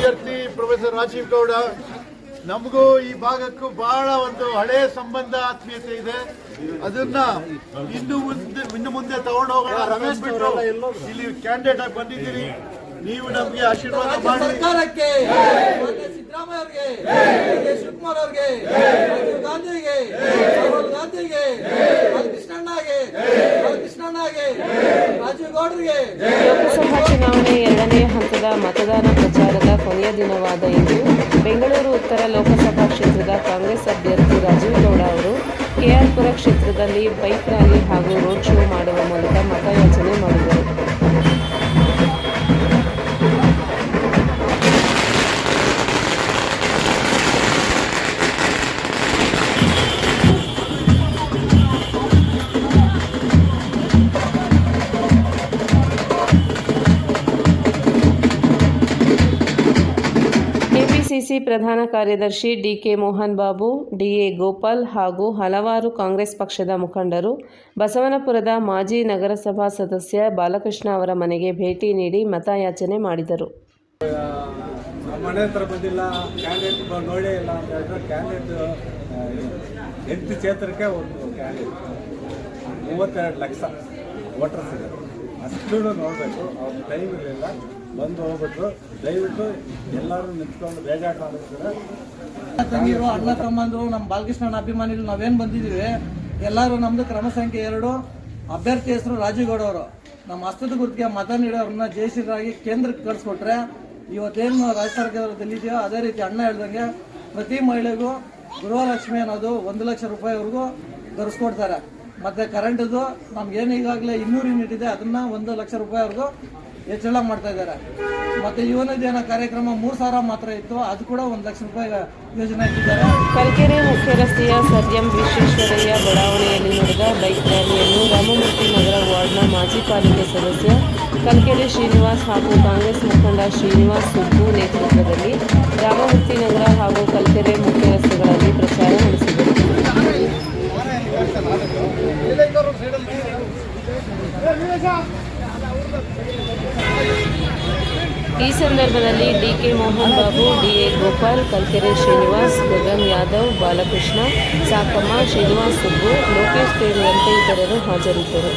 ಅಭ್ಯರ್ಥಿ ಪ್ರೊಫೆಸರ್ ರಾಜೀವ್ ಗೌಡ ನಮಗೂ ಈ ಭಾಗಕ್ಕೂ ಬಹಳ ಒಂದು ಹಳೆ ಸಂಬಂಧ ಆತ್ಮೀಯತೆ ಇದೆ. ಅದನ್ನ ಇನ್ನು ಮುಂದೆ ಇನ್ನು ಮುಂದೆ ತಗೊಂಡು ಹೋಗೋಣ. ರಮೇಶ್ ಬಿಟ್ಟು ಇಲ್ಲಿ ಕ್ಯಾಂಡಿಡೇಟ್ ಆಗಿ ಬಂದಿದ್ದೀರಿ. ನೀವು ನಮಗೆ ಆಶೀರ್ವಾದ ಮಾಡಿ. ಸಿದ್ದರಾಮಯ್ಯ ಅವರಿಗೆ. ಶಿವಕುಮಾರ್ ಅವರಿಗೆ ರಾಜೀವ್ ಗಾಂಧಿಗೆ ರಾಹುಲ್ ಗಾಂಧಿಗೆ ಕೃಷ್ಣಣ್ಣಗೆ ಕೃಷ್ಣಣ್ಣಗೆ ಲೋಕಸಭಾ ಚುನಾವಣೆ ಎರಡನೇ ಹಂತದ ಮತದಾನ ಪ್ರಚಾರದ ಕೊನೆಯ ದಿನವಾದ ಇಂದು ಬೆಂಗಳೂರು ಉತ್ತರ ಲೋಕಸಭಾ ಕ್ಷೇತ್ರದ ಕಾಂಗ್ರೆಸ್ ಅಭ್ಯರ್ಥಿ ರಾಜೀವ್ ಗೌಡ ಅವರು ಕೆಆರ್ಪುರ ಕ್ಷೇತ್ರದಲ್ಲಿ ಬೈಕ್ ರ್ಯಾಲಿ ಹಾಗೂ ರೋಡ್ ಶೋ ಮಾಡುವ ಮೂಲಕ ಮತಯಾಚನೆ ಮಾಡಿದರು. ಕೆಪಿಸಿಸಿ ಪ್ರಧಾನ ಕಾರ್ಯದರ್ಶಿ ಡಿಕೆ ಮೋಹನ್ ಬಾಬು, ಡಿಎ ಗೋಪಾಲ್ ಹಾಗೂ ಹಲವಾರು ಕಾಂಗ್ರೆಸ್ ಪಕ್ಷದ ಮುಖಂಡರು, ಬಸವನಪುರದ ಮಾಜಿ ನಗರಸಭಾ ಸದಸ್ಯ ಬಾಲಕೃಷ್ಣ ಅವರ ಮನೆಗೆ ಭೇಟಿ ನೀಡಿ ಮತಯಾಚನೆ ಮಾಡಿದರು. ಮೂವತ್ತೆರಡು ಲಕ್ಷ ವೋಟರ್ಸ್ ಇದೆ ಅಷ್ಟು ನೋಡಬೇಕು. ಅವ್ರ ಟೈಮ್ ಇರಲಿಲ್ಲ. ಬಂದು ಹೋಗ್ಬಿಟ್ರು. ದಯವಿಟ್ಟು ಎಲ್ಲರೂ ನಿಂತ್ಕೊಂಡು ಬೇಜಾರು ಮಾಡಿರ್ತಾರೆ ತಂಗಿರು ಅಣ್ಣ ತಮ್ಮಂದ್ರು, ನಮ್ಮ ಬಾಲಕೃಷ್ಣನ ಅಭಿಮಾನಿಗಳು ನಾವೇನು ಬಂದಿದ್ದೀವಿ? ಎಲ್ಲರೂ ನಮ್ಮದು ಕ್ರಮ ಸಂಖ್ಯೆ ಎರಡು. ಅಭ್ಯರ್ಥಿ ಹೆಸರು ರಾಜೀಗೌಡವರು ನಮ್ಮ ಹಸ್ತದ ಗುರುತಿಗೆ ಮತ ನೀಡೋರನ್ನ ಜಯಶ್ರೀರಾಗಿ ಕೇಂದ್ರಕ್ಕೆ ಕಳಿಸ್ಕೊಟ್ರೆ ಇವತ್ತೇನು ರಾಜ್ಯ ಸರ್ಕಾರದಲ್ಲಿ ಇದೆಯೋ ಅದೇ ರೀತಿ ಅಣ್ಣ ಹೇಳ್ದಂಗೆ ಪ್ರತಿ ಮಹಿಳೆಗೂ ಗೃಹಲಕ್ಷ್ಮಿ ಅನ್ನೋದು ಒಂದು ಲಕ್ಷ ರೂಪಾಯಿವರೆಗೂ ಧರಿಸ್ಕೊಡ್ತಾರೆ ಮತ್ತು ಕರೆಂಟದು ಏನು ಈಗಾಗಲೇ ಇನ್ನೂರು ಯೂನಿಟ್ ಇದೆ, ಅದನ್ನು ಒಂದು ಲಕ್ಷ ರೂಪಾಯಿವರೆಗೂ ಹೆಚ್ಚಳ ಮಾಡ್ತಾ ಇದ್ದಾರೆ. ಮತ್ತೆ ಯುವನಿಧಿಯನ ಕಾರ್ಯಕ್ರಮ ಮೂರು ಸಾವಿರ ಮಾತ್ರ ಇತ್ತು. ಅದು ಕೂಡ ಒಂದು ಲಕ್ಷ ರೂಪಾಯಿ ಯೋಜನೆ ಹಾಕಿದ್ದಾರೆ. ಕಲ್ಕೆರೆ ಮುಖ್ಯ ರಸ್ತೆಯ ಸದ್ಯಂ ಎಂ ವಿಶ್ವೇಶ್ವರಯ್ಯ ಬಡಾವಣೆಯಲ್ಲಿ ನಡೆದ ಬೈಕ್ ರ್ಯಾಲಿಯನ್ನು ರಾಮಮೂರ್ತಿ ನಗರ ವಾರ್ಡ್ನ ಮಾಜಿ ಪಾಲಿಕೆ ಸದಸ್ಯ ಕಲ್ಕೆರೆ ಶ್ರೀನಿವಾಸ್ ಹಾಗೂ ಕಾಂಗ್ರೆಸ್ ಮುಖಂಡ ಶ್ರೀನಿವಾಸ್ ಸುಬ್ಬು ನೇತೃತ್ವದಲ್ಲಿ ರಾಮಮೂರ್ತಿ ನಗರ ಹಾಗೂ ಕಲ್ಕೆರೆ ಮುಖ್ಯ ರಸ್ತೆಗಳಲ್ಲಿ ಪ್ರಚಾರ ನಡೆಸಿದರು. ಈ ಸಂದರ್ಭದಲ್ಲಿ D K Mohan Babu, DA Gopal, Kalkere Srinivas, Gagan Yadav, Balakrishna, Sakamma, Srinivas Subbu, Lokesh ಸೇರಿದಂತೆ ಇತರರು ಹಾಜರಿದ್ದರು.